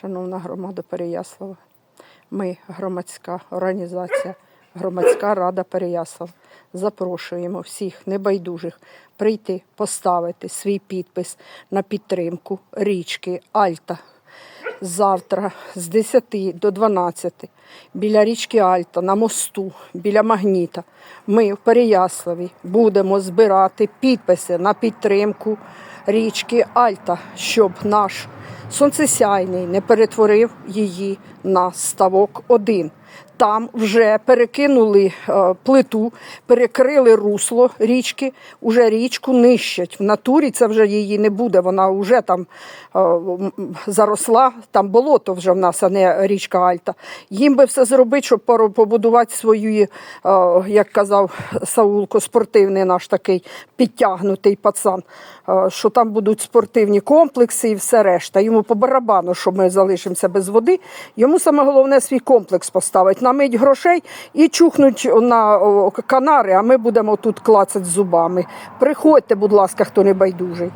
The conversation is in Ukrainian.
Шановна громада Переяслава, ми громадська організація, громадська рада Переяслав. Запрошуємо всіх небайдужих прийти, поставити свій підпис на підтримку річки Альта. Завтра з 10 до 12 біля річки Альта на мосту, біля магніта. Ми в Переяславі будемо збирати підписи на підтримку річки Альта, щоб наш сонцесяйний не перетворив її на ставок один. Там вже перекинули е, плиту, перекрили русло річки, уже річку нищать. В натурі це вже її не буде. Вона вже там е, заросла, там болото вже в нас, а не річка Альта. Їм би все зробити, щоб побудувати свою, е, як казав Саулко, спортивний наш такий підтягнутий пацан, що там будуть спортивні комплекси і все решта. Йому по барабану, що ми залишимося без води. Йому саме головне свій комплекс поставити, намить грошей і чухнуть на канари, а ми будемо тут клацати зубами. Приходьте, будь ласка, хто не байдужий.